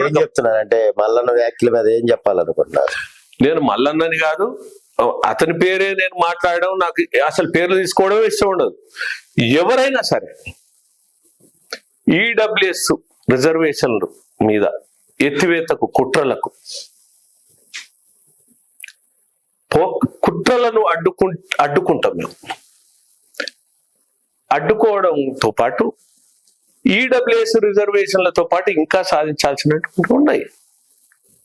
వర్గం చెప్తున్నారు? అంటే మల్లన్న వ్యాఖ్యల మీద ఏం చెప్పాలనుకుంటున్నారు? నేను మల్లన్నని కాదు అతని పేరే నేను మాట్లాడడం నాకు అసలు పేర్లు తీసుకోవడం ఇష్టం ఉండదు. ఎవరైనా సరే ఈడబ్ల్యూఎస్ రిజర్వేషన్లు మీద ఎత్తివేతకు కుట్రలకు కుట్రలను అడ్డుకు అడ్డుకుంటాం మేము. అడ్డుకోవడంతో పాటు ఈడబ్ల్యూఎస్ రిజర్వేషన్లతో పాటు ఇంకా సాధించాల్సినటువంటి ఉన్నాయి.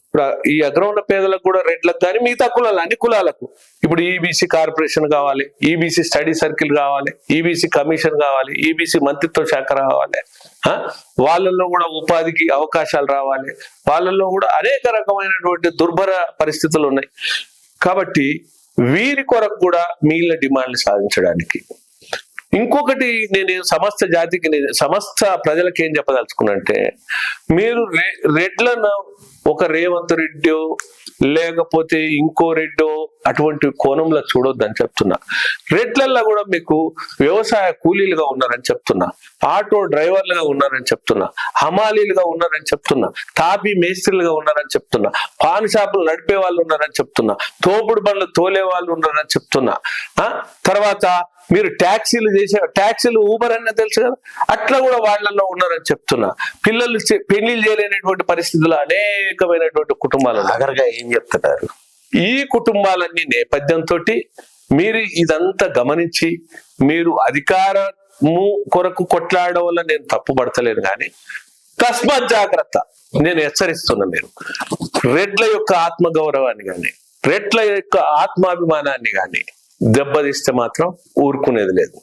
ఇప్పుడు ఈ అగ్రౌండ పేదలకు కూడా రెడ్లకు కానీ మిగతా కులాలు అన్ని కులాలకు. ఇప్పుడు ఈబీసీ కార్పొరేషన్ కావాలి ఈబీసీ స్టడీ సర్కిల్ కావాలి ఈబీసీ కమిషన్ కావాలి ఈబీసీ మంత్రిత్వ శాఖ రావాలి. ఆ? వాళ్ళల్లో కూడా ఉపాధికి అవకాశాలు రావాలి. వాళ్ళల్లో కూడా అనేక రకమైనటువంటి దుర్భర పరిస్థితులు ఉన్నాయి. కాబట్టి వీరి కొరకు కూడా మిగిలిన డిమాండ్లు సాధించడానికి ఇంకొకటి నేను సమస్త జాతికి నేను సమస్త ప్రజలకు ఏం చెప్పదలుచుకున్నంటే మీరు రెడ్లను ఒక రేవంత్ రెడ్డో లేకపోతే ఇంకో రెడ్డో అటువంటి కోణంలో చూడొద్దని చెప్తున్నా. రేట్లల్లో కూడా మీకు వ్యవసాయ కూలీలుగా ఉన్నారని చెప్తున్నా. ఆటో డ్రైవర్లుగా ఉన్నారని చెప్తున్నా. హమాలీలుగా ఉన్నారని చెప్తున్నా. తాపీ మేస్త్రీలుగా ఉన్నారని చెప్తున్నా. పాన్ షాపులు నడిపే వాళ్ళు ఉన్నారని చెప్తున్నా. తోపుడు బండ్లు తోలే వాళ్ళు ఉన్నారని చెప్తున్నా. తర్వాత మీరు ట్యాక్సీలు చేసే ట్యాక్సీలు ఊబర్ అన్న తెలుసు కదా? అట్లా కూడా వాళ్ళల్లో ఉన్నారని చెప్తున్నా. పిల్లలు చే- చేయలేనటువంటి పరిస్థితుల్లో అనేకమైనటువంటి కుటుంబాలు నగరగా ఏం చెప్తున్నారు? ఈ కుటుంబాలన్నీ నేపథ్యంతో మీరు ఇదంతా గమనించి మీరు అధికారము కొరకు కొట్లాడడం వల్ల నేను తప్పుపడతలేను కానీ తస్మాత్ జాగ్రత్త. నేను హెచ్చరిస్తున్నా మీరు. రెడ్ల యొక్క ఆత్మగౌరవాన్ని కానీ రెడ్ల యొక్క ఆత్మాభిమానాన్ని కానీ దెబ్బతీస్తే మాత్రం ఊరుకునేది లేదు.